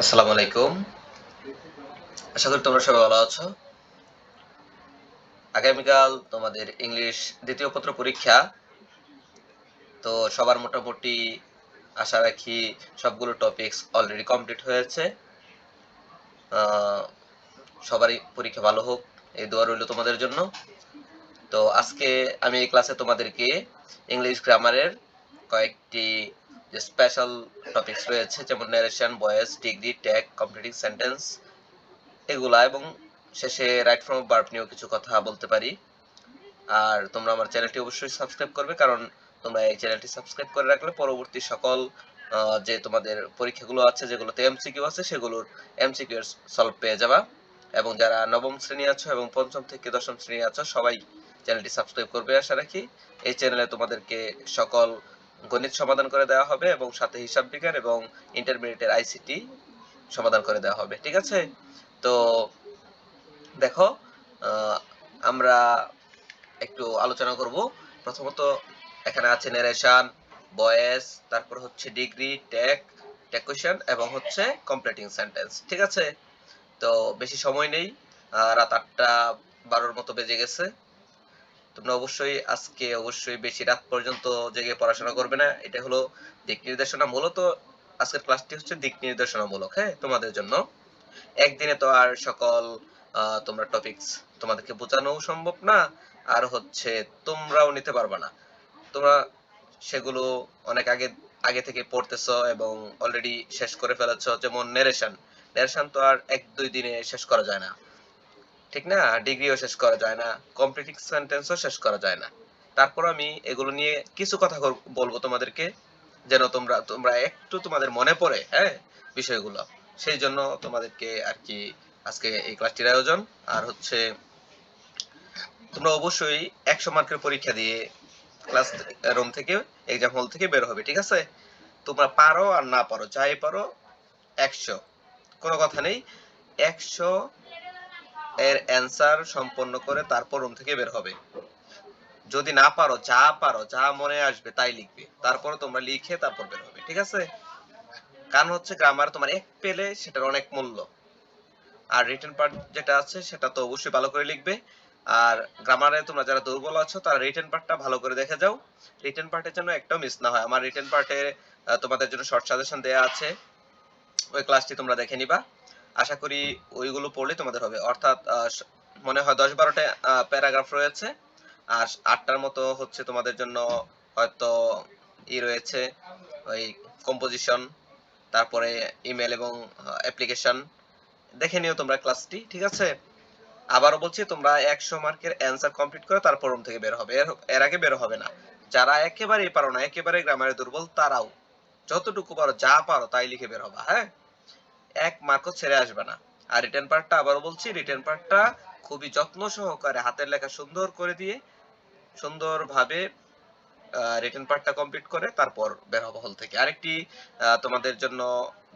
আসসালামু আলাইকুম। আশা করি তোমরা সবাই ভালো আছো। আগামীকাল তোমাদের ইংলিশ দ্বিতীয় পত্র পরীক্ষা। তো সবার মোটামুটি আশা রাখি সবগুলো টপিকস অলরেডি কমপ্লিট হয়েছে। সবারই পরীক্ষা ভালো হোক, এই দোয়া রইল তোমাদের জন্য। তো আজকে আমি এই ক্লাসে তোমাদেরকে ইংলিশ গ্রামারের কয়েকটি স্পেশাল টপিকস রয়েছে, যেমন narration voice degree tag completing sentence এগুলা, এবং শেষে রাইট ফ্রম বার্ব নিয়েও কিছু কথা বলতে পারি। আর তোমরা আমার চ্যানেলটি অবশ্যই সাবস্ক্রাইব করবে, কারণ তোমরা এই চ্যানেলটি সাবস্ক্রাইব করে রাখলে পরবর্তী সকল যে তোমাদের পরীক্ষাগুলো আছে, যেগুলোতে এমসিকিউ আছে, সেগুলোর এমসিকিউ এর সলভ পেয়ে যাবা। এবং যারা নবম শ্রেণি আছো এবং পঞ্চম থেকে দশম শ্রেণি আছো, সবাই চ্যানেলটি সাবস্ক্রাইব করবে, আশা রাখি। এই চ্যানেলে তোমাদেরকে সকল গণিত সমাধান করে দেওয়া হবে এবং সাথে হিসাব বিজ্ঞান এবং ইন্টারমিডিয়েটের আইসিটি সমাধান করে দেওয়া হবে, ঠিক আছে? তো দেখো আমরা একটু আলোচনা করব। প্রথমত এখানে আছে নারেশন বয়েস তারপর হচ্ছে ডিগ্রি ট্যাগ ট্যাকুশন এবং হচ্ছে কমপ্লিটিং সেন্টেন্স ঠিক আছে? তো বেশি সময় নেই রাত আটটা বারোর মতো বেজে গেছে। তোমরা অবশ্যই আজকে অবশ্যই বেশি রাত পর্যন্ত জেগে পড়াশোনা করবে না। এটা হলো দিক নির্দেশনা মূলত। আজকের ক্লাসটি হচ্ছে দিক নির্দেশনামূলক হ্যাঁ তোমাদের জন্য। একদিনে তো আর সকল তোমরা টপিকস তোমাদেরকে বোঝানো সম্ভব না, আর হচ্ছে তোমরাও নিতে পারবে না। তোমরা সেগুলো অনেক আগে আগে থেকে পড়তেছো এবং অলরেডি শেষ করে ফেলেছো, যেমন নেরেশন নেরেশন তো আর এক দুই দিনে শেষ করা যায় না। ঠিক না? ডিগ্রিও শেষ করা যায় না। কমপ্লিটিং সেন্টেন্সও শেষ করা যায় না। তারপর আমি এগুলো নিয়ে কিছু কথা বলব তোমাদেরকে, যেন তোমরা তোমরা একটু তোমাদের মনে পড়ে হ্যাঁ বিষয়গুলো। সেই জন্য তোমাদেরকে আর কি আজকে এই ক্লাসটির আয়োজন। আর হচ্ছে, তোমরা অবশ্যই একশো মার্কের পরীক্ষা দিয়ে ক্লাস রুম থেকে এক্সাম হল থেকে বের হবে, ঠিক আছে? তোমরা পারো আর না পারো, যাই পারো, একশো। কোনো কথা নেই। একশো এর অ্যান্সার সম্পন্ন করে তারপর রুম থেকে বের হবে। যদি না পারো, যা পারো, যা মনে আসবে তাই লিখবে। তারপর তোমরা লিখে তারপর বের হবে, ঠিক আছে? কারণ হচ্ছে গ্রামার তোমার এক পেলে সেটার অনেক মূল্য। আর রিটেন পার্ট যেটা আছে সেটা তো অবশ্যই ভালো করে লিখবে। আর গ্রামারে তোমরা যারা দুর্বল আছো, তারা রিটেন পার্টটা ভালো করে দেখে যাও। রিটেন পার্টের জন্য একটাও মিস না হয়। আমার রিটেন পার্টে তোমাদের জন্য শর্ট সাজেশন দেয়া আছে। ওই ক্লাসটি তোমরা দেখে নিবা। আশা করি ওইগুলো পড়লে তোমাদের হবে। অর্থাৎ মনে হয় দশ বারোটা প্যারাগ্রাফ রয়েছে, আর আটটার মতো হচ্ছে তোমাদের জন্য হয়তো ই রয়েছে, ওই কম্পোজিশন তারপরে ইমেল এবং অ্যাপ্লিকেশন দেখে নিও তোমরা ক্লাসটি ঠিক আছে? আবারও বলছি, তোমরা একশো মার্কের অ্যান্সার কমপ্লিট করে তারপর রুম থেকে বের হবে। এর আগে বের হবে না। যারা একেবারেই পারো না, একেবারে গ্রামারে দুর্বল, তারাও। যতটুকু পারো, যা পারো, তাই লিখে বের হবা হ্যাঁ? এক মার্কও ছেড়ে আসবে না। আর রিটার্ন পার্টটা আবারও বলছি রিটার্ন পার্টটা খুবই যত্ন সহকারে হাতের লেখা সুন্দর করে দিয়ে, সুন্দরভাবে রিটার্ন পার্টটা কমপ্লিট করে তারপর বের হব হল থেকে। আরেকটি তোমাদের জন্য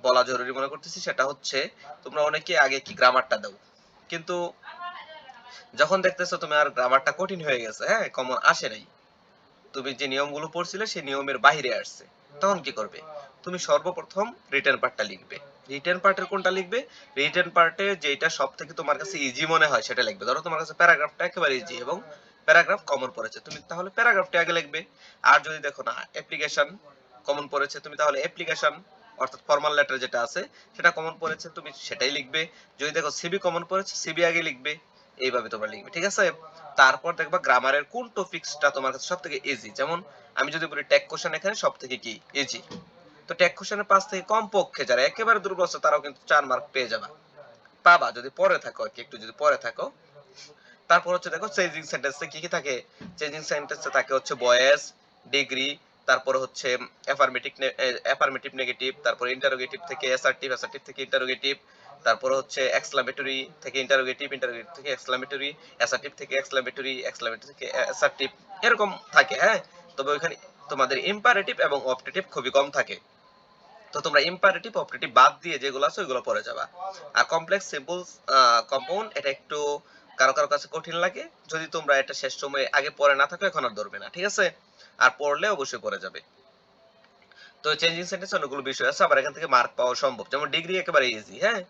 বলা জরুরি মনে করতেছি, সেটা হচ্ছে তোমরা অনেকে আগে কি গ্রামারটা দাও। কিন্তু যখন দেখতেছো তুমি আর গ্রামারটা কঠিন হয়ে গেছে হ্যাঁ কমন আসে নাই, তুমি যে নিয়মগুলো পড়ছিলে সেই নিয়মের বাইরে আসছে, তখন কি করবে? তুমি সর্বপ্রথম রিটার্ন পার্টটা লিখবে। রিটার্ন পার্টের কোনটা লিখবে? রিটার্ন পার্টে যেটা সব থেকে তোমার কাছে ইজি মনে হয় সেটা লিখবে। ধরো তোমার কাছে প্যারাগ্রাফটা একেবারে ইজি এবং প্যারাগ্রাফ কমন পড়েছে। তুমি তাহলে প্যারাগ্রাফটা আগে লিখবে। আর যদি দেখো না অ্যাপ্লিকেশন কমন পড়েছে, তুমি তাহলে অ্যাপ্লিকেশন অর্থাৎ ফর্মাল লেটার যেটা আছে, সেটা কমন পড়েছে, তুমি সেটাই লিখবে। যদি দেখো সিবি কমন পড়েছে সিবি আগে লিখবে। এইভাবে তোমরা লিখবে, ঠিক আছে? তারপর দেখবা গ্রামারের কোন টপিকসটা তোমার কাছে সব থেকে ইজি যেমন, আমি যদি বলি ট্যাগ কোশ্চেন এখানে সব থেকে কি? ইজি তো ট্যাগ কোশ্চেনের পাঁচ থেকে কম পক্ষে যারা একেবারে দুর্বল আছে তারাও কিন্তু চার মার্ক পেয়ে যাবে। পাবা যদি পরে থাকো, আর কি, একটু যদি পরে থাকো। তারপর হচ্ছে দেখো চেঞ্জিং সেন্টেন্সে কি কি থাকে? চেঞ্জিং সেন্টেন্সে থাকে হচ্ছে ভয়েস ডিগ্রি, তারপর হচ্ছে অ্যাফার্মেটিভ অ্যাফার্মেটিভ নেগেটিভ তারপর ইন্টারোগেটিভ থেকে অ্যাসার্টিভ অ্যাসার্টিভ থেকে ইন্টারোগেটিভ তারপর হচ্ছে এক্সক্লামেটরি থেকে ইন্টারোগেটিভ ইন্টারোগেটিভ থেকে এক্সক্লামেটরি অ্যাসার্টিভ থেকে এক্সক্লামেটরি এক্সক্লামেটরি থেকে অ্যাসার্টিভ এরকম থাকে হ্যাঁ? তবে ওইখানে তোমাদের ইম্পারেটিভ এবং অপটেটিভ খুবই কম থাকে। তো তোমরা ইম্পারেটিভ অপটেটিভ বাদ দিয়ে যেগুলো আছে ওইগুলো পড়ে যাবা। আর কমপ্লেক্স সিম্পল কম্পাউন্ড এটা একটু কারও কারও কাছে কঠিন লাগে। যদি তোমরা এটা শেষ সময়ে আগে পড়ে না থাকো এখন আর ধরবে না, ঠিক আছে? আর পড়লে অবশ্যই পড়ে যাবে। তো চেঞ্জিং সেন্টেন্স অনেকগুলো বিষয় আছে আবার এখান থেকে মার্ক পাওয়া সম্ভব। যেমন ডিগ্রি একেবারে ইজি হ্যাঁ?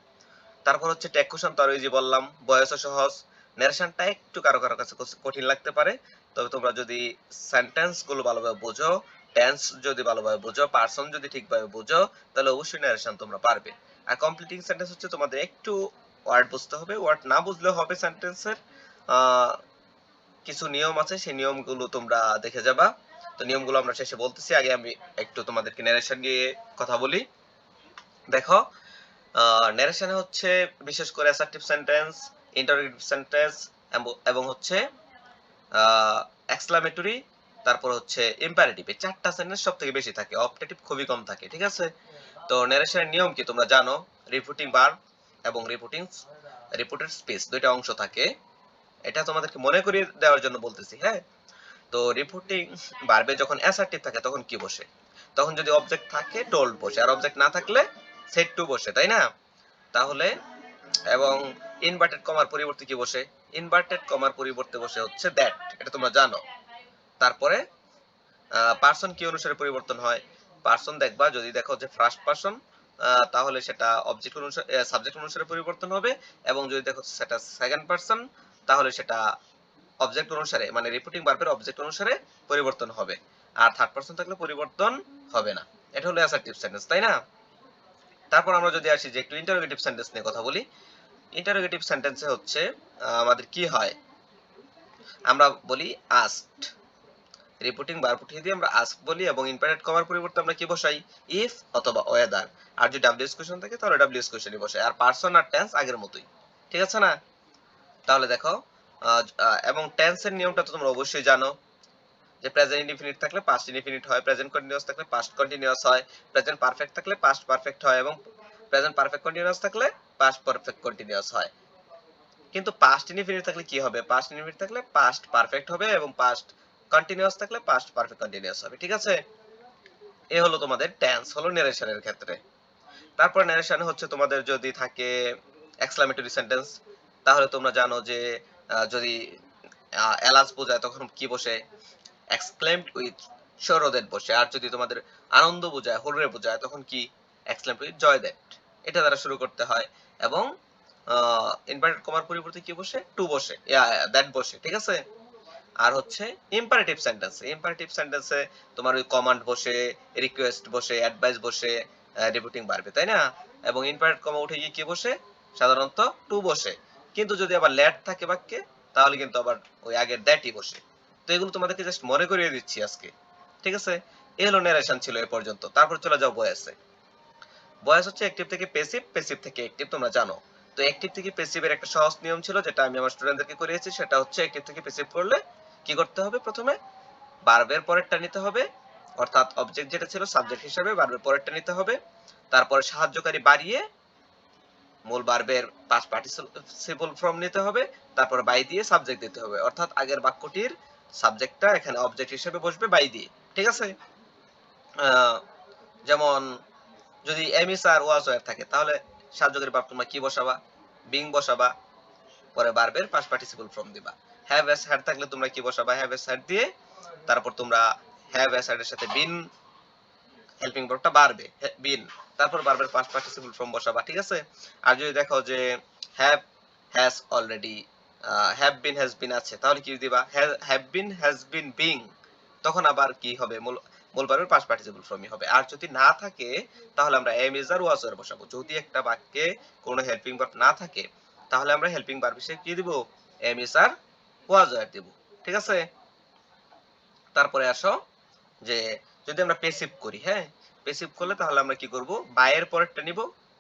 তারপর হচ্ছে টেক কোশ্চেন তো আরও ইজি বললাম। বয়সও সহজ। ন্যারেশনটা একটু কারও কারও কাছে কঠিন লাগতে পারে। তবে তোমরা যদি সেন্টেন্সগুলো ভালোভাবে বোঝো টেন্স যদি ভালোভাবে বোঝো পার্সন যদি ঠিকভাবে বোঝো, তাহলে অবশ্যই ন্যারেশন তোমরা পারবে। আর কমপ্লিটিং সেন্টেন্স হচ্ছে তোমাদের একটু ওয়ার্ড বুঝতে হবে। ওয়ার্ড না বুঝলেও হবে সেন্টেন্সের কিছু নিয়ম আছে, সেই নিয়মগুলো তোমরা দেখে যাবা। তো নিয়মগুলো আমরা শেষে বলতেছি। আগে আমি একটু তোমাদেরকে ন্যারেশন নিয়ে কথা বলি। দেখো ন্যারেশনে হচ্ছে বিশেষ করে অ্যাসার্টিভ সেন্টেন্স ইন্টারোগেটিভ সেন্টেন্স এবং হচ্ছে এক্সক্লামেটরি তারপর হচ্ছে ইম্পারেটিভ এই চারটা সেন্টেন্স সব থেকে বেশি থাকে অপটেটিভ খুবই কম থাকে, ঠিক আছে? তো ন্যারেশনের নিয়ম কি তোমরা জানো? রিপোর্টিং বার এবং রিপোর্টিং রিপোর্টেড স্পেস দুইটা অংশ থাকে। এটা তোমাদেরকে মনে করিয়ে দেওয়ার জন্য বলতেছি হ্যাঁ? তো রিপোর্টিং বারবে যখন অ্যাসার্টিভ থাকে তখন কি বসে? তখন যদি অবজেক্ট থাকে টোল্ড বসে, আর অবজেক্ট না থাকলে সেট টু বসে, তাই না? তাহলে এবং ইনভার্টেড কমার পরিবর্তে কি বসে? ইনভার্টেড কমার পরিবর্তে বসে হচ্ছে দ্যাট এটা তোমরা জানো। তারপরে পার্সন কি অনুসারে পরিবর্তন হয়। পার্সন দেখবা, যদি দেখো যে ফার্স্ট পার্সন তাহলে সেটা অবজেক্ট অনুসারে সাবজেক্ট অনুসারে পরিবর্তন হবে এবং যদি দেখো সেটা সেকেন্ড পার্সন তাহলে সেটা অবজেক্ট অনুসারে মানে রিপোর্টিং ভার্বের অবজেক্ট অনুসারে পরিবর্তন হবে। আর থার্ড পার্সন থাকলে পরিবর্তন হবে না। এটা হলো অ্যাসার্টিভ সেন্টেন্স তাই না? তারপর আমরা যদি আসি যে একটু ইন্টারোগেটিভ সেন্টেন্স নিয়ে কথা বলি। ইন্টারোগেটিভ সেন্টেন্সে হচ্ছে আমাদের কি হয়? আমরা বলি আস্কড রিপোর্টিং বার উঠিয়ে দিয়ে আমরা আস্ক বলি এবং ইনপারেট কমার পরিবর্তে আমরা কি বসাই? ইফ অথবা ওয়েদার আর যদি ডাব্লিউএস কোশ্চেন থাকে, তাহলে ডাব্লিউএস কোশ্চেনই বসাই। আর পারসন আর টেন্স আগের মতোই। ঠিক আছে না? তাহলে দেখো এবং টেন্সের নিয়মটা তো তোমরা অবশ্যই জানো। যে প্রেজেন্ট ইনডিফিনিট থাকলে পাস্ট ইনডিফিনিট হয় প্রেজেন্ট কন্টিনিউয়াস থাকলে পাস্ট কন্টিনিউয়াস হয় প্রেজেন্ট পারফেক্ট থাকলে পাস্ট পারফেক্ট হয়, এবং প্রেজেন্ট পারফেক্ট কন্টিনিউয়াস থাকলে পাস্ট পারফেক্ট কন্টিনিউয়াস হয়। কিন্তু পাস্ট ইনডিফিনিট থাকলে কি হবে? পাস্ট ইনডিফিনিট থাকলে পাস্ট পারফেক্ট হবে, এবং পাস্ট কন্টিনিউয়াস থাকলে পাস্ট পারফেক্ট কন্টিনিউয়াস হবে, ঠিক আছে? এ হলো তোমাদের টেন্স হলো নারেশনের ক্ষেত্রে। তারপর নারেশন হচ্ছে তোমাদের যদি থাকে এক্সক্লামেটরি সেন্টেন্স তাহলে তোমরা জানো যে যদি এলাস বোঝায় তখন কি বসে? এক্সক্লেমড উইথ সরোদেট বসে। আর যদি তোমাদের আনন্দ বোঝায়, হররে বোঝায়, তখন কি? এক্সক্লেমড উইথ জয় দ্যাট এটা দ্বারা শুরু করতে হয়। এবং ইনভার্টেড কমার পরিবর্তে কি বসে? টু বসে দ্যাট বসে, ঠিক আছে? আর হচ্ছে ইম্পারেটিভ সেন্টেন্স ইম্পারেটিভ সেন্টেন্সে তোমার ওই কমান্ড বসে রিকোয়েস্ট বসে অ্যাডভাইস বসে রিপোর্টিং বাড়বে, তাই না? এবং ইম্পারেটিভ কমা উঠে গিয়ে কি বসে? সাধারণত টু বসে। কিন্তু যদি আবার ল্যাট থাকে বাক্যে, তাহলে কিন্তু আবার ওই আগের দ্যাটই বসে। তো এগুলো তোমাদেরকে জাস্ট মনে করিয়ে দিচ্ছি আজকে, ঠিক আছে? এই হলো ন্যারেশন ছিল এ পর্যন্ত। তারপর চলে যাও বয়েসে বয়েস হচ্ছে অ্যাক্টিভ থেকে প্যাসিভ প্যাসিভ থেকে অ্যাক্টিভ তোমরা জানো। তো অ্যাক্টিভ থেকে প্যাসিভের একটা সহজ নিয়ম ছিল, যেটা আমি আমার স্টুডেন্টদেরকে করিয়েছি, সেটা হচ্ছে অ্যাক্টিভ থেকে প্যাসিভ করলে কি করতে হবে প্রথমে? বারবের পরেরটা নিতে হবে। অর্থাৎ অবজেক্ট যেটা ছিল সাবজেক্ট হিসেবে বারবের পরেরটা নিতে হবে। তারপরে সাহায্যকারী বাড়িয়ে মূল বারবের পাঁচ পার্টিসিপল ফর্ম নিতে হবে। তারপর বাই দিয়ে সাবজেক্ট দিতে হবে। অর্থাৎ আগের বাক্যটির সাবজেক্টটা এখানে অবজেক্ট হিসেবে বসবে বাই দিয়ে। ঠিক আছে? যেমন যদি এমিস আর ওয়াজ ওয়ার থাকে, তাহলে সাহায্যকারী বাপ তোমরা কি বসাবা? বিং বসাবা। পরে বারবের পাঁচ পার্টিসিপল ফর্ম দিবা। হ্যাভ এস হ্যাড থাকলে তোমরা কি বসাবা? হ্যাভ এস হ্যাড দিয়ে তারপর তোমরা হ্যাভ এস হ্যাড এর সাথে বিন হেল্পিং ভার্বটা বাড়বে। বিন তারপর বারবার পাস্ট পার্টিসিপল ফর্ম বসাবা, ঠিক আছে? আর যদি দেখো যে have has already have been has been আছে, তাহলে কি দিবা? Have been has been being তখন আবার কি হবে? মূল মূল ভার্বের পাস্ট পার্টিসিপল ফর্মই হবে। আর যদি না থাকে, তাহলে আমরা এম ইজ আর ওয়াজ এর বসাবো। যদি একটা বাক্যে কোনো হেল্পিং ভার্ব না থাকে তাহলে আমরা হেল্পিং ভার্ব হিসেবে কি দিব? এম ইজ আর ওয়াজ আর দিব। ঠিক আছে? তারপরে আসো, যে যদি আমরা পেসিভ করি হ্যাঁ? পেসিভ করলে তাহলে আমরা কি করব? বায়ের পরেরটা নিব।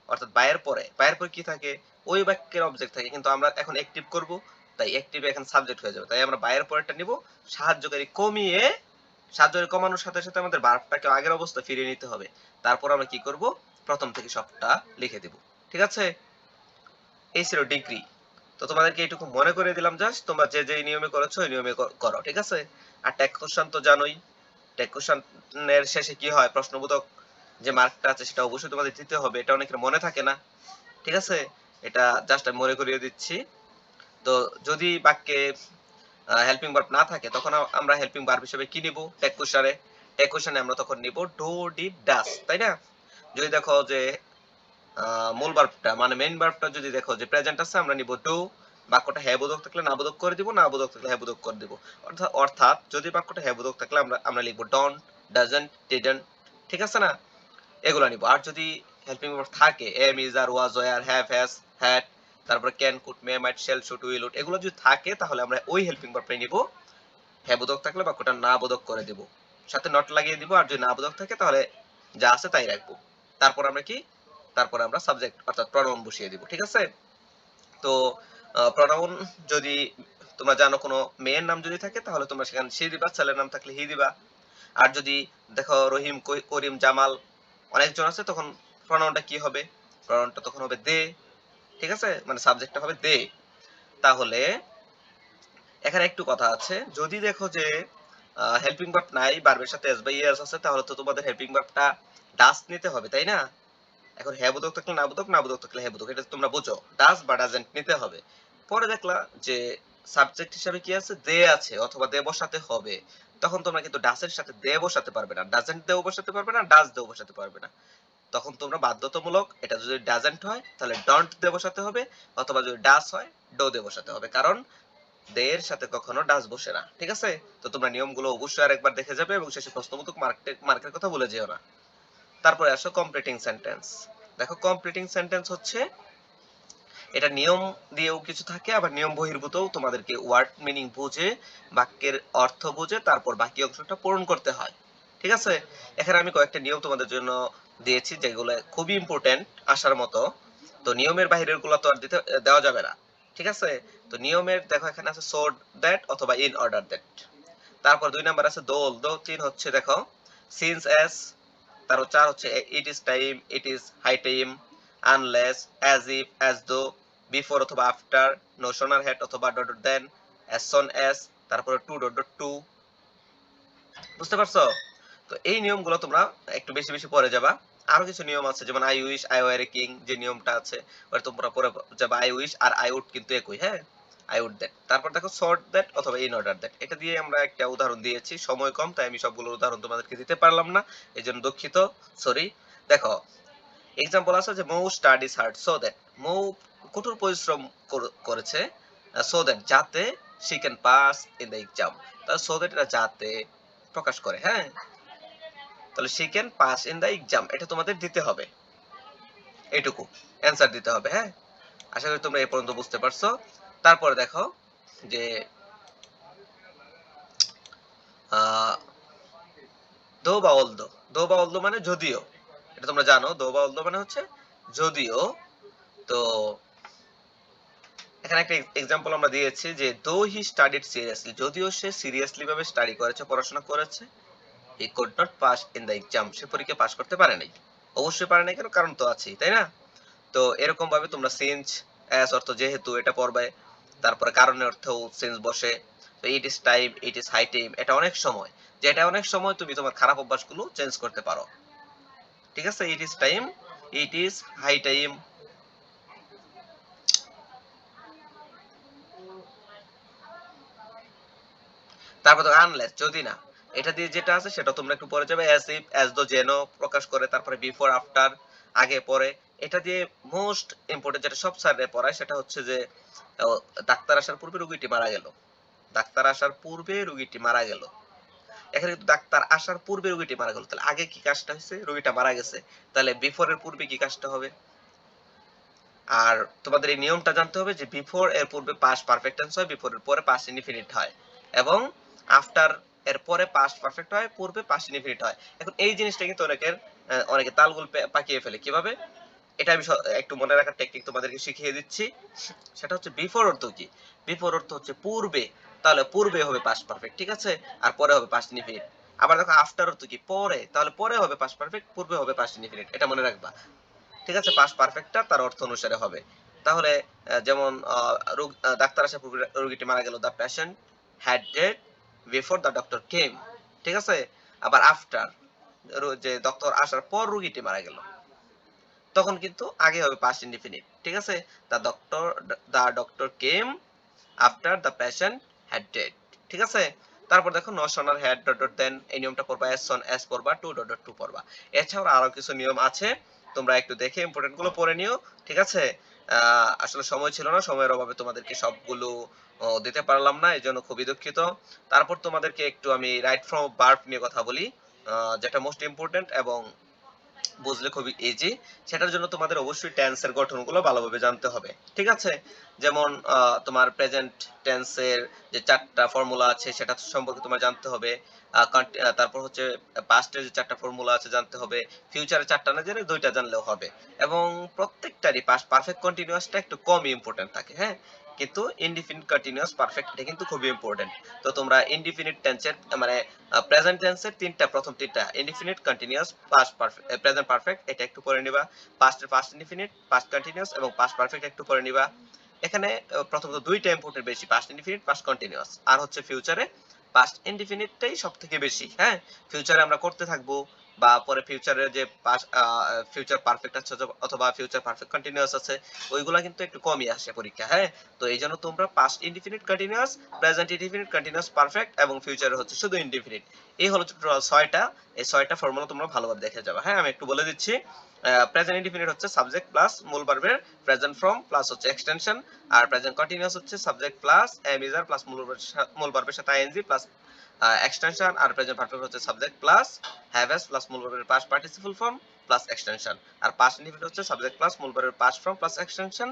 অর্থাৎ বায়ের পরে। বায়ের পরে কি থাকে? ওই বাক্যের অবজেক্ট থাকে। কিন্তু আমরা এখন অ্যাক্টিভ করব, তাই অ্যাক্টিভ এখন সাবজেক্ট হয়ে যাবে। তাই আমরা বায়ের পরেরটা নিব। সাহায্যকারী কমিয়ে, সাহায্যকারী কমানোর সাথে সাথে আমাদের বার্বটাকে আগের অবস্থা ফিরিয়ে নিতে হবে। তারপর আমরা কি করব? প্রথম থেকে সবটা লিখে দেব। ঠিক আছে? এই ছিল ডিগ্রি তো তোমাদেরকে এইটুকু মনে করে দিলাম জাস্ট তোমরা যে যে নিয়মে করেছ, ওই নিয়মে করো, ঠিক আছে? আর ট্যাগ কোশ্চেন তো জানোই। ট্যাগ কোশ্চেনের শেষে কি হয়? প্রশ্নবোধক যে মার্কটা আছে, সেটা অবশ্যই তোমাদের দিতে হবে। এটা অনেকের মনে থাকে না, ঠিক আছে? এটা জাস্ট আমি মনে করিয়ে দিচ্ছি। তো যদি বাক্যে হেল্পিং ভার্ব না থাকে, তখন আমরা হেল্পিং ভার্ব হিসেবে কি নিব? ট্যাগ কোশ্চেনে এই কোশ্চেনে আমরা তখন নিব ডু ডিড ডাস তাই না? যদি দেখো যে মূল ভার্বটা মানে মেইন ভার্বটা যদি দেখো যে প্রেজেন্ট আছে, আমরা নিব ডু বাক্যটা হ্যাঁ বোধক থাকলে না বোধক করে দিব, না বোধক থাকলে হ্যাঁ বোধক করে দিব। অর্থাৎ অর্থাৎ যদি বাক্যটা হ্যাঁ বোধক থাকলে আমরা আমরা লিখব ডন্ট ডাজন্ট ডিডন্ট ঠিক আছে না? এগুলো নিব। আর যদি হেল্পিং ভার্ব থাকে am is are was were have has had তারপরে can could may might shall should will would এগুলো যদি থাকে, তাহলে আমরা ওই হেল্পিং ভার্বটাই নিব। হ্যাঁ বোধক থাকলে বাক্যটা না বোধক করে দিব। সাথে নট লাগিয়ে দিব। আর যদি না বোধক থাকে, তাহলে যা আছে তাই রাখব। তারপর আমরা কি? তারপর আমরা সাবজেক্ট অর্থাৎ প্রনাউন বসিয়ে দিব, ঠিক আছে? তো প্রনাউন যদি তোমরা জানো কোনো মেয়ের নাম যদি থাকে, তাহলে তোমরা সেখানে সে দিবা, ছেলের নাম থাকলে হি দিবা। আর যদি দেখো রহিম করিম, জামাল অনেকজন আছে, তখন প্রনাউনটা কি হবে? প্রনাউনটা তখন হবে দে, ঠিক আছে? মানে সাবজেক্টটা হবে দে। তাহলে, এখানে একটু কথা আছে। যদি দেখো যে হেল্পিং ভার্ব নাই ভার্বের সাথে এস বাই এস আছে, তাহলে তো তোমাদের হেল্পিং ভার্বটা ডাস নিতে হবে, তাই না? এখন হ্যাঁ বোধক থাকলে না বোধক না বোধক থাকলে হ্যাঁ বোধক, এটা তোমরা বুঝো। ডাস বা ডাজেন্ট নিতে হবে। পরে দেখলা যে সাবজেক্ট হিসাবে কি আছে? দে আছে অথবা দে বসাতে হবে। তখন তোমরা কিন্তু ডাসের সাথে দে বসাতে পারবে না। ডাজেন্ট দেও বসাতে পারবে না ডাস দেও বসাতে পারবে না। তখন তোমরা বাধ্যতামূলক, এটা যদি ডাজেন্ট হয়, তাহলে ডন্ট দে বসাতে হবে অথবা যদি ডাস হয় ডো দে বসাতে হবে। কারণ দে এর সাথে কখনো ডাস বসে না। ঠিক আছে? তো তোমরা নিয়মগুলো অবশ্যই আরেকবার দেখে যাবে এবং শেষে প্রশ্নবোধক মার্কের কথা ভুলে যেও না। তারপরে আসো কমপ্লিটিং সেন্টেন্স দেখো কমপ্লিটিং সেন্টেন্স হচ্ছে, এটা নিয়ম দিয়েও কিছু থাকে, আবার নিয়ম বহির্ভূতও তোমাদেরকে ওয়ার্ড মিনিং বুঝে, বাক্যের অর্থ বুঝে, তারপর বাকি অংশটা পূরণ করতে হয়। ঠিক আছে? এখানে আমি কয়েকটা নিয়ম তোমাদের জন্য দিয়েছি, যেগুলো খুবই ইম্পর্টেন্ট আসার মতো। তো নিয়মের বাইরেরগুলো তো আর দিতে, দেওয়া যাবে না। ঠিক আছে? তো নিয়মের, দেখো এখানে আছে সোড দ্যাট অথবা ইন অর্ডার দ্যাট তারপর দুই নাম্বার আছে দোল। দো তিন হচ্ছে, দেখো সিন্স এস তারপর চার হচ্ছে it is time it is high time unless as if as though before অথবা আফটার নো সোনার হেড অথবা dot dot then as soon as তারপরে টু ডট ডট টু বুঝতে পারছ? তো এই নিয়মগুলো তোমরা একটু বেশি বেশি পড়ে যাবা। আরও কিছু নিয়ম আছে, যেমন I wish I were king যে নিয়মটা আছে, ওটা তোমরা পরে যাবা আই উইশ আর আই উড কিন্তু একই হ্যাঁ? আই উড দ্যাট তারপর দেখো শর্ট দ্যাট অথবা ইন অর্ডার দ্যাট এটা দিয়ে আমরা একটা উদাহরণ দিয়েছি, সময় কম, তাই আমি সবগুলো উদাহরণ তোমাদেরকে দিতে পারলাম না এই জন্য দুঃখিত সরি দেখো এক্সাম্পল আছে যে Mou studies hard so that Mou কঠোর পরিশ্রম করেছে সো দ্যাট যাতে she can pass in the exam তাহলে সো দ্যাট এটা যাতে প্রকাশ করে হ্যাঁ? তাহলে she can pass in the exam এটা তোমাদের দিতে হবে। এইটুকু অ্যান্সার দিতে হবে হ্যাঁ? আশা করি তোমরা এই পর্যন্ত বুঝতে পারছ। তারপরে দেখো যে দো বা অলদো। দো বা অলদো মানে যদিও। এটা তোমরা জানো, দো বা অলদো মানে হচ্ছে যদিও। তো, এখানে একটা এক্সাম্পল আমরা দিয়েছি যে, দো হি স্টাডিড সিরিয়াসলি, যদিও সে সিরিয়াসলি ভাবে স্টাডি করেছে, পড়াশোনা করেছে he could not pass in the exam সে পরীক্ষা পাস করতে পারে নাই। অবশ্যই পারে নাই কেন? কারণ তো আছেই, তাই না? তো এরকম ভাবে তোমরা সেন্স অ্যাস অর্থ যেহেতু এটা পড়বে তারপরে কারণের অর্থও সেন্স বসে। It is time it is high time এটা অনেক সময়। যে এটা অনেক সময় তুমি তোমার খারাপ অভ্যাসগুলো চেঞ্জ করতে পারো। ঠিক আছে? It is time it is high time তারপর তো আনলেস যদি না, এটা দিয়ে যেটা আছে সেটা তোমরা একটু পরে যাবে অ্যাজ ইফ অ্যাজ দো যেন প্রকাশ করে, তারপরে বিফোর আফটার আগে, পরে। এটা দিয়ে মোস্ট ইম্পর্টেন্ট যেটা সব স্যারে পড়ায় সেটা হচ্ছে যে ডাক্তার আসার পূর্বে রোগীটি মারা গেল। ডাক্তার আসার পূর্বে রোগীটি মারা গেল। এখানে কিন্তু ডাক্তার আসার পূর্বে রোগীটি মারা গেল। তাহলে আগে কি কাজটা হয়েছে? রোগীটা মারা গেছে। তাহলে বিফোর এর পূর্বে কি কাজটা হবে? আর তোমাদের এই নিয়মটা জানতে হবে যে বিফোর এর পূর্বে পাস পারফেক্ট টেন্স হয় বিফোর এর পরে পাস ইনডিফিনিট হয়। এবং আফটার এর পরে পাস পারফেক্ট হয়, পূর্বে পাস ইনডিফিনিট হয়। এখন এই জিনিসটা কিন্তু অনেকের, অনেকে তালগুল পাকিয়ে ফেলে। কীভাবে? এটা আমি একটু মনে রাখার টেকনিক তোমাদেরকে শিখিয়ে দিচ্ছি। সেটা হচ্ছে বিফোর অর্থ কি? বিফোর অর্থ হচ্ছে পূর্বে। তাহলে পূর্বে হবে পাস পারফেক্ট ঠিক আছে? আর পরে হবে পাস ইনডিফিনিট আবার দেখো আফটার অর্থ কি? পরে। তাহলে পরে হবে পাস পারফেক্ট পূর্বে হবে পাস ইনডিফিনিট এটা মনে রাখবা। ঠিক আছে? পাস পারফেক্টটা তার অর্থ অনুসারে হবে। তাহলে যেমন রোগ- ডাক্তার আসার পূর্বে রোগীটি মারা গেল the patient had dead before the doctor came ঠিক আছে? আবার আফটার যে ডক্টর আসার পর রোগীটি মারা গেল। তখন কিন্তু আগে হবে পাস ইনডিফিনিট ঠিক আছে? The doctor the doctor came after the patient had dead ঠিক আছে? তারপর দেখো no sooner had dot dot then এই নিয়মটা পড়বা এস সন এস পড়বা টু ডট ডট টু পড়বা। এছাড়াও আরও কিছু নিয়ম আছে, তোমরা একটু দেখে ইম্পর্টেন্টগুলো পড়ে নিও, ঠিক আছে? আসলে সময় ছিল না, সময়ের অভাবে তোমাদেরকে সবগুলো দিতে পারলাম না, এই জন্য খুবই দুঃখিত। তারপর তোমাদেরকে একটু আমি রাইট ফ্রম বার্ব নিয়ে কথা বলি যেটা মোস্ট ইম্পর্টেন্ট এবং বুঝলে খুবই ইজি সেটার জন্য তোমাদের অবশ্যই টেন্সের গঠনগুলো ভালোভাবে জানতে হবে। ঠিক আছে? যেমন তোমার প্রেজেন্ট টেন্সের যে চারটা ফর্মুলা আছে, সেটা সম্পর্কে তোমার জানতে হবে। তারপর হচ্ছে পাস্টের যে চারটা ফর্মুলা আছে, জানতে হবে। ফিউচারের চারটা না জেনে দুইটা জানলেও হবে। এবং প্রত্যেকটারই পাস্ট পারফেক্ট কন্টিনিউয়াসটা একটু কমই ইম্পর্টেন্ট থাকে হ্যাঁ? কিন্তু ইনডিফিনিট কন্টিনিউয়াস পারফেক্ট এটা কিন্তু খুবই ইম্পর্টেন্ট তো তোমরা ইনডিফিনিট টেন্সের মানে প্রেজেন্ট টেন্সের তিনটা, প্রথম তিনটা indefinite continuous past perfect present perfect এটা একটু পড়ে নিবা। পাস্টের পাস্ট ইনডিফিনিট পাস্ট কন্টিনিউয়াস এবং পাস্ট পারফেক্ট একটু পড়ে নিবা। এখানে প্রথমত দুইটা ইম্পর্টেন্ট বেশি পাস্ট ইনডিফিনিট পাস্ট কন্টিনিউয়াস আর হচ্ছে ফিউচারে পাস্ট ইনডিফিনিটটাই সব থেকে বেশি হ্যাঁ? ফিউচারে আমরা করতে থাকব বা পরে ফিউচারে যে ফিউচার পারফেক্ট আছে অথবা- ফিউচার পারফেক্ট কন্টিনিউয়াস আছে, ওইগুলা কিন্তু একটু কমই আসে পরীক্ষা হ্যাঁ? তো এই জন্য তোমরা past indefinite continuous present indefinite continuous perfect এবং ফিউচারে হচ্ছে শুধু ইনডিফিনিট এই হলো টোটাল ছয়টা, এই ছয়টা ফর্মুলা তোমরা ভালোভাবে দেখে যাবে হ্যাঁ? আমি একটু বলে দিচ্ছি প্রেজেন্ট ইনডিফিনিট হচ্ছে সাবজেক্ট প্লাস মূল ভার্বের প্রেজেন্ট ফর্ম প্লাস হচ্ছে এক্সটেনশন আর প্রেজেন্ট কন্টিনিউয়াস হচ্ছে subject plus am is are plus মূল ভার্বের সাথে আইএনজি প্লাস এক্সটেনশন আর প্রেজেন্ট পারফেক্ট হচ্ছে subject plus have has plus মূল ভার্বের past participle form plus extension আর পাস্ট ইনডিফিনিট হচ্ছে সাবজেক্ট প্লাস মূল ভার্বের পাস্ট ফর্ম প্লাস এক্সটেনশন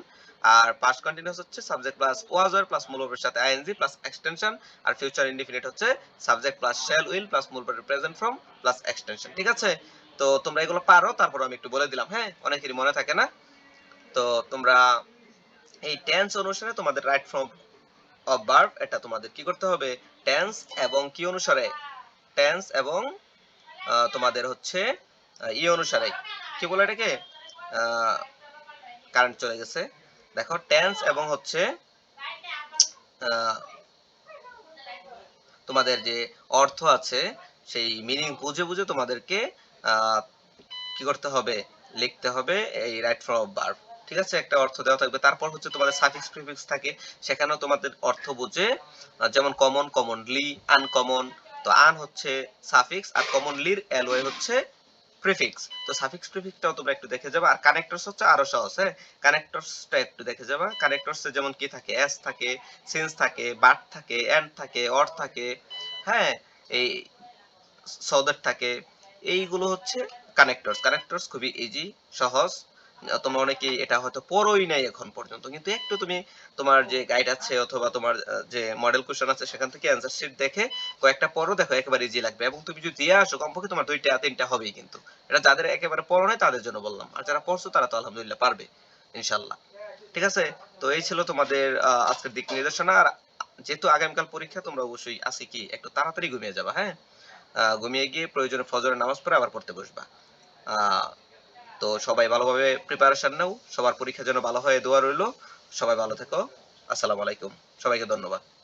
আর পাস্ট কন্টিনিউয়াস হচ্ছে subject plus was were plus মূল ভার্বের সাথে আইএনজি প্লাস এক্সটেনশন আর ফিউচার ইনডিফিনিট হচ্ছে subject plus shall will plus মূল ভার্বের প্রেজেন্ট ফর্ম প্লাস এক্সটেনশন ঠিক আছে? তো তোমরা এগুলো পারো, তারপর আমি একটু বলে দিলাম হ্যাঁ? অনেকেরই মনে থাকে না? তো তোমরা এই টেন্স অনুসারে তোমাদের রাইট ফর্ম অফ ভার্ব এটা তোমাদের কি করতে হবে? টেন্স এবং কি অনুসারে? টেন্স এবং তোমাদের হচ্ছে ই অনুসারে। কি বলে এটাকে? কারেন্ট চলে গেছে। দেখো টেন্স এবং হচ্ছে তোমাদের যে অর্থ আছে, সেই মিনিং বুঝে বুঝে তোমাদেরকে কি করতে হবে? লিখতে হবে এই রাইট ফর্ম অফ ভার্ব ঠিক আছে, একটা অর্থ দেওয়া থাকবে। তারপর হচ্ছে তোমাদের সাফিক্স প্রিফিক্স থাকে। সেখানেও তোমাদের অর্থ বুঝে যেমন কমন কমনলি আনকমন তো আন হচ্ছে সাফিক্স আর কমনলির এলওয়ে হচ্ছে প্রিফিক্স তো সাফিক্স প্রিফিক্সটাও তোমরা একটু দেখে যাবে। আর কানেক্টরস হচ্ছে আরও সহজ হ্যাঁ? কানেক্টরসটা একটু দেখে যাবে। কানেক্টরস যেমন কি থাকে এস থাকে সিন্স থাকে বাট থাকে এন্ড থাকে অর থাকে হ্যাঁ? এই সৌদার থাকে। এইগুলো হচ্ছে কানেক্টরস কানেক্টরস খুবই ইজি সহজ। তোমরা অনেকেই এটা হয়তো পড়োই নাই এখন পর্যন্ত কিন্তু একটু তুমি তোমার যে গাইড আছে অথবা তোমার যে মডেল কোশ্চেন আছে সেখান থেকে অ্যান্সার শিট দেখে কয়েকটা পড়ো দেখো একেবারে ইজি লাগবে। এবং তুমি যদি দিয়ে আসো কমপক্ষে তোমার দুইটা তিনটা হবেই কিন্তু। এটা যাদের একেবারে পড়ো নাই তাদের জন্য বললাম। আর যারা পড়ছো তারা তো আলহামদুলিল্লাহ পারবে ইনশাল্লাহ ঠিক আছে? তো এই ছিল তোমাদের আজকের দিক নির্দেশনা। আর যেহেতু আগামীকাল পরীক্ষা তোমরা অবশ্যই আছে কি একটু তাড়াতাড়ি ঘুমিয়ে যাবা হ্যাঁ? ঘুমিয়ে গিয়ে প্রয়োজনে ফজরের নামাজ পড়ে আবার পড়তে বসবা। আহ, তো সবাই ভালোভাবে প্রিপারেশন নাও। সবার পরীক্ষা যেন ভালো হয়, দোয়া রইল। সবাই ভালো থেকো। আসসালামু আলাইকুম। সবাইকে ধন্যবাদ।